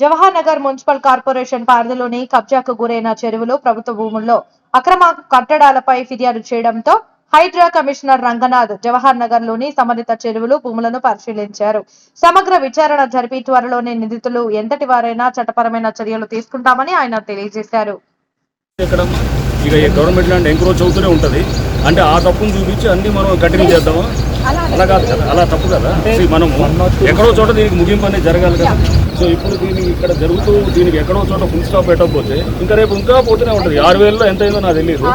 Jawahar Nagar municipal corporation పరిధిలోని కబ్జాకు గురైన చెరువులు ప్రభుత్వ భూముల్లో అక్రమ కట్టడాలపై ఫిర్యాదు చేయడంతో హైడ్రా కమిషనర్ రంగనాథ్ జవహర్ నగర్లోని సంబంధిత చెరువులు భూములను పరిశీలించారు. సమగ్ర విచారణ జరిపి త్వరలోనే నిందితులు ఎంతటి వారైనా చట్టపరమైన చర్యలు తీసుకుంటామని ఆయన తెలియజేశారు. ఇక్కడ ఇక గవర్నమెంట్ ల్యాండ్ ఎంక్రోచ్ అవుతూనే ఉంటుంది. అంటే ఆ తప్పును చూపించి అన్ని మనం కంటిన్యూ చేద్దామా? అలా కాదు. కదా అలా తప్పు కదా. ఎక్కడో చోట దీనికి ముగింపు అనేది జరగాలి కదా. సో ఇప్పుడు దీనికి ఇక్కడ జరుగుతూ దీనికి ఎక్కడో చోట ఫుల్ స్టాప్ పెట్టకపోతే ఇంకా రేపు ఇంకా పోతూనే ఉంటుంది. ఆరు వేలలో ఎంత అయిందో నాకు తెలియదు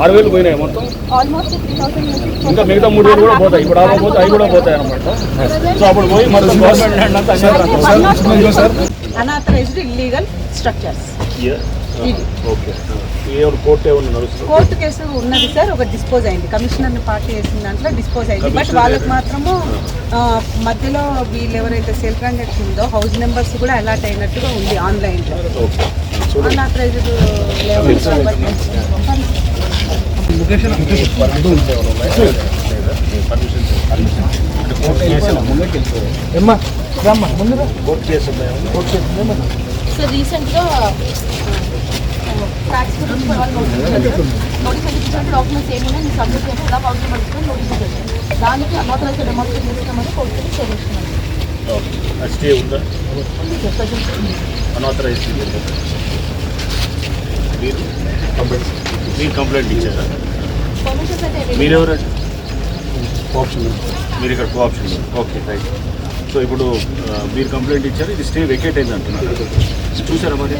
ఆరు వేలు పోయినాయి మొత్తం? ఇంకా మిగతా మూడు వేలు కూడా పోతాయి. ఇప్పుడు ఆరు పోతే అవి కూడా పోతాయి అనమాట సో అప్పుడు పోయి మరి గవర్నమెంట్ అంతా అన్యాయం unauthorized illegal structures court court case ఉన్నది సార్ ఒక డిస్పోజ్ అయింది. కమిషనర్ పార్టీ వేసిన దాంట్లో డిస్పోజ్ అయింది. బట్ వాళ్ళకి మాత్రము మధ్యలో వీళ్ళు ఎవరైతే సెల్ ట్రాన్సాక్షన్ ఉందో హౌస్ నెంబర్స్ కూడా అలాట్ అయినట్టుగా ఉంది ఆన్లైన్లో ఓకే. అన్ఆథరైజ్డ్ సో రీసెంట్గా ట్యాక్స్ గురించి వాళ్ళు నోటీస్ ఇచ్చారు నోటీస్ ఇచ్చినట్టు డాక్యుమెంట్స్ ఏమైనా మీరు సబ్మిట్ చేసి ఎలా పౌండ్ పడుతుందో నోటీస్ ఇచ్చారు దానికి అనాథరైజ్ డెమాన్స్ట్రేట్ చేస్తామని కోర్టుకి చేస్తున్నాం స్టే ఉందా అనాథరైజ్ మీరు మీరు కంప్లైంట్ ఇచ్చారా పర్మిషన్స్ అయితే available. మీరెవరు? మీరు ఇక్కడ కోఆప్షన్ ఓకే రైట్ సో ఇప్పుడు మీరు కంప్లైంట్ ఇచ్చారు ఇది స్టే వెకేట్ అయింది అంటున్నారు. చూసారా మరి?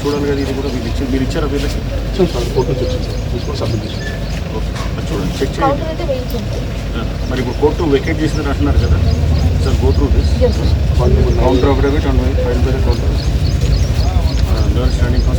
చూడాలి కదా ఇది కూడా మీరు ఇచ్చి మీరు ఇచ్చారా వీళ్ళకి? ఓకే మరి చూడండి చెక్ చేయండి. కౌంటర్ మరి ఇప్పుడు కోర్టు వెకేట్ చేసిందని అంటున్నారు కదా. Sir go through this Yes, sir. counter affidavit and filed by the counter. Uh, understanding from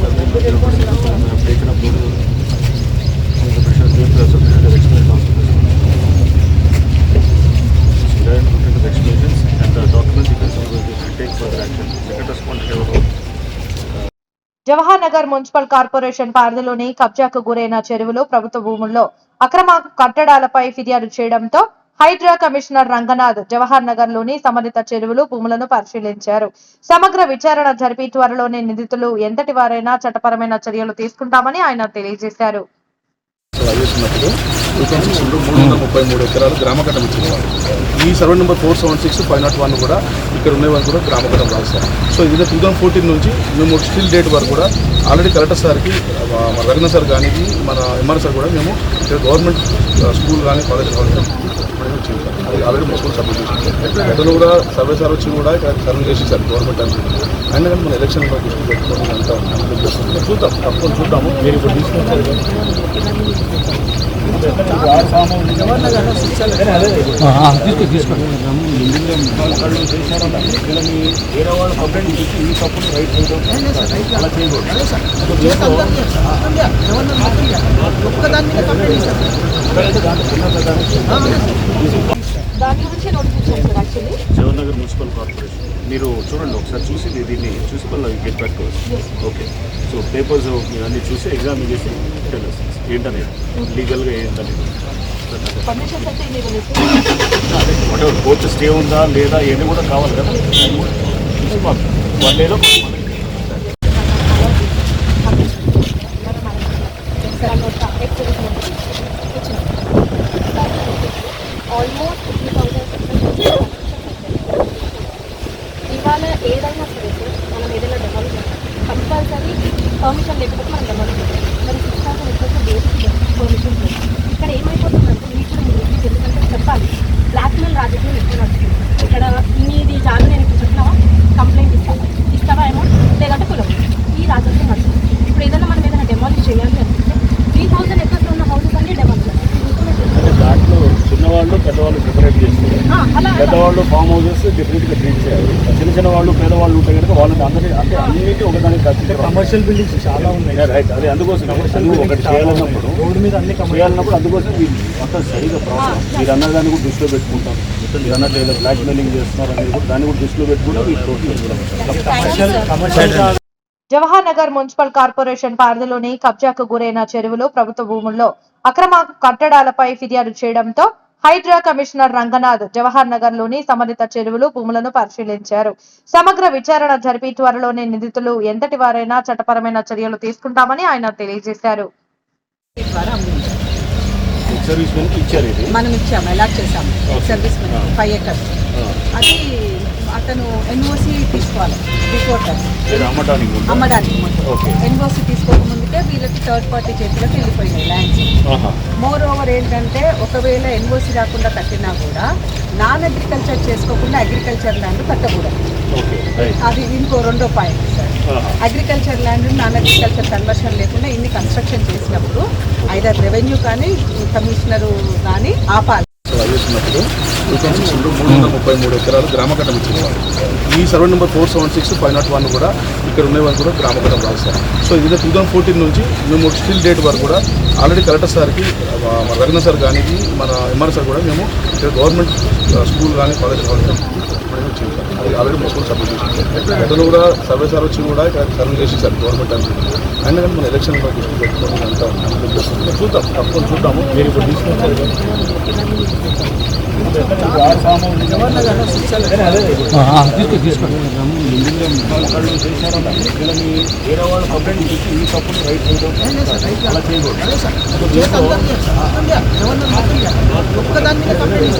Nagar municipal corporation పరిధిలోని కబ్జాకు గురైన చెరువులు ప్రభుత్వ భూముల్లో అక్రమ కట్టడాలపై ఫిర్యాదు చేయడంతో హైడ్రా కమిషనర్ రంగనాథ్ జవహర్ నగర్లోని సంబంధిత చెరువులు భూములను పరిశీలించారు. సమగ్ర విచారణ జరిపి త్వరలోనే నిందితులు ఎంతటి వారైనా చట్టపరమైన చర్యలు తీసుకుంటామని ఆయన తెలియజేశారు. ముప్పై మూడు ఎకరాలు ఈ survey number four seven six five naught one కూడా ఇక్కడ ఉన్నవారు కూడా గ్రామకట్టం రాశారు సో ఇది టూ థౌసండ్ ఫోర్టీన్ నుంచి మేము స్టిల్ డేట్ వరకు కూడా ఆల్రెడీ కలెక్టర్ సార్కి మన రఘున సార్ కానీ మన ఎంఆర్ సార్ కూడా మేము ఇక్కడ గవర్నమెంట్ స్కూల్ కానీ కాలేజ్ కానీ అది ఆల్రెడీ మొత్తం సబ్మిట్ చేసాం గతంలో కూడా సర్వే సార్ వచ్చి కూడా ఇక్కడ సర్వే చేసేసారు గవర్నమెంట్ అని అయినా కానీ మన ఎలక్షన్ కూడా దృష్టి పెట్టుకొని అంతా చూద్దాం తప్పకుండా చూద్దాము. మీరు ఇప్పుడు తీసుకుంటారు తీసుకో ఆరు కంప్లైంట్ ఈ రైట్ అలా జవహర్నగర్ మున్సిపల్ కార్పొరేషన్ మీరు చూడండి ఒకసారి చూసి దీన్ని చూసి మళ్ళీ గెట్ పెట్టుకోవచ్చు ఓకే సో పేపర్స్ మీరు అన్నీ చూసి ఎగ్జామ్ చేసి తెలుస్తుంది ఏంటనేది? లీగల్గా ఏంటనేది? అంటే కోర్టు స్టే ఉందా లేదా ఇవన్నీ కూడా కావాలి కదా? అది కూడా చూసి మాకు వాళ్ళు ఏదో మనకి ఆల్మోస్ట్ త్రీ థౌసండ్ ఇవాళ ఏదైనా సరే మనం ఏదైనా డెవలప్ కంపల్సరీ పర్మిషన్ లేకపోతే మనం డెవలప్ మరి థౌసండ్ ఎక్కడ బేసిక్ పర్మిషన్ ఇక్కడ ఏమైపోతుందంటే మీకు కూడా మీరు ఎందుకంటే చెప్పాలి. బ్లాక్ మెయిల్ రాజకీయం ఎక్కువ నడుస్తుంది. ఇక్కడ నీది జాగా నేను ఇప్పుడు చెప్పినావా? కంప్లైంట్ ఇస్తావా? ఇస్తావా అమౌంట్ లేదంటే కులం ఈ రాజకీయం నడుస్తుంది. ఇప్పుడు ఏదైనా మనం ఏదైనా డెమాలిష్ చేయాలి అనుకుంటే త్రీ థౌసండ్ ఎక్కడ ఉన్న హౌసెస్ అన్ని డెమాలిష్ దాంట్లో చిన్నవాళ్ళు పెద్దవాళ్ళు డిఫరెంట్ చేస్తారు అలా పెద్దవాళ్ళు ఫామ్ హౌసెస్ డిఫరెంట్గా ట్రీట్ చేయాలి. చిన్న వాళ్ళు పేదవాళ్ళు ఉంటే కనుక వాళ్ళని అందరి అంటే అన్నిటి ఒకదానికి ఖచ్చితంగా కమర్షియల్ బిల్డింగ్స్ చాలా ఉన్నాయి. రైట్ అదే అందుకోసం నువ్వు ఒకటి చేయాలన్నప్పుడు రోడ్డు మీద అన్ని చేయాలన్నప్పుడు అందుకోసం మీరు మొత్తం సరిగా ప్రాసెస్ మీరు అన్న దాన్ని కూడా దృష్టిలో పెట్టుకుంటాం. మీరు అన్నట్లు ఏదో బ్లాక్ మెయిలింగ్ చేస్తున్నారు అనేది కూడా దాన్ని కూడా దృష్టిలో పెట్టుకుంటాం. ఈ road commercial Jawahar Nagar municipal corporation పరిధిలోని కబ్జాకు గురైన చెరువులు ప్రభుత్వ భూముల్లో అక్రమ కట్టడాలపై ఫిర్యాదు చేయడంతో హైడ్రా కమిషనర్ రంగనాథ్ జవహర్ నగర్లోని సంబంధిత చెరువులు భూములను పరిశీలించారు. సమగ్ర విచారణ జరిపి త్వరలోనే నిందితులు ఎంతటి వారైనా చట్టపరమైన చర్యలు తీసుకుంటామని ఆయన తెలియజేశారు. మనం ఇచ్చాము అలాట్ చేసాము సర్వీస్ ఫైవ్ ఎకర్స్ అది అతను ఎన్ఓసి తీసుకోవాలి బిఫోర్? అమ్మడానికి. ఎన్ఓసి తీసుకోకముందుకే వీళ్ళకి థర్డ్ పార్టీ చేతిలోకి వెళ్ళిపోయినాయి ల్యాండ్స్. మోర్ ఓవర్ ఏంటంటే ఒకవేళ ఎన్ఓసి రాకుండా కట్టినా కూడా నాన్ అగ్రికల్చర్ చేసుకోకుండా అగ్రికల్చర్ ల్యాండ్ కట్టకూడదు. అది ఇంకో రెండో point sir. Agriculture land non agriculture conversion లేకుండా ఇన్ని కన్స్ట్రక్షన్ చేసినప్పుడు ఐదర్ రెవెన్యూ కానీ కమిషనరు కానీ ఆపాలి. వేసినప్పుడు టూ థౌసండ్ మూడు వందల ముప్పై మూడు ఎకరాలు గ్రామకట్టం ఇచ్చేవారు. ఈ survey number four seven six five naught one కూడా ఇక్కడ ఉన్నవన్నీ కూడా గ్రామకట్టం రాశారు సో ఇది టూ థౌసండ్ ఫోర్టీన్ నుంచి మేము స్టిల్ డేట్ వరకు కూడా ఆల్రెడీ కలెక్టర్ సార్కి మన రఘున సార్ కానీ మన ఎంఆర్ సార్ కూడా మేము ఇక్కడ గవర్నమెంట్ స్కూల్ కానీ కాలేజ్ కానీ వచ్చింది సార్. అది ఆల్రెడీ మొత్తం స్కూల్ సబ్మిట్ చేసింది గతంలో కూడా సర్వే సార్ వచ్చి కూడా ఇక్కడ సర్వే చేసి సార్ గవర్నమెంట్ అని అయినా కానీ మన ఎలక్షన్ దృష్టి పెట్టుకోవడం అంతా చూద్దాం తప్పకుండా చూద్దాము మీరు ఇప్పుడు తీసుకొచ్చారు కదా. వాళ్ళు వేరే వాళ్ళు కంప్లైంట్ చేసి ఈ రైట్ అలా చేయకూడదు ఒక్కదాని మీద కంప్లైంట్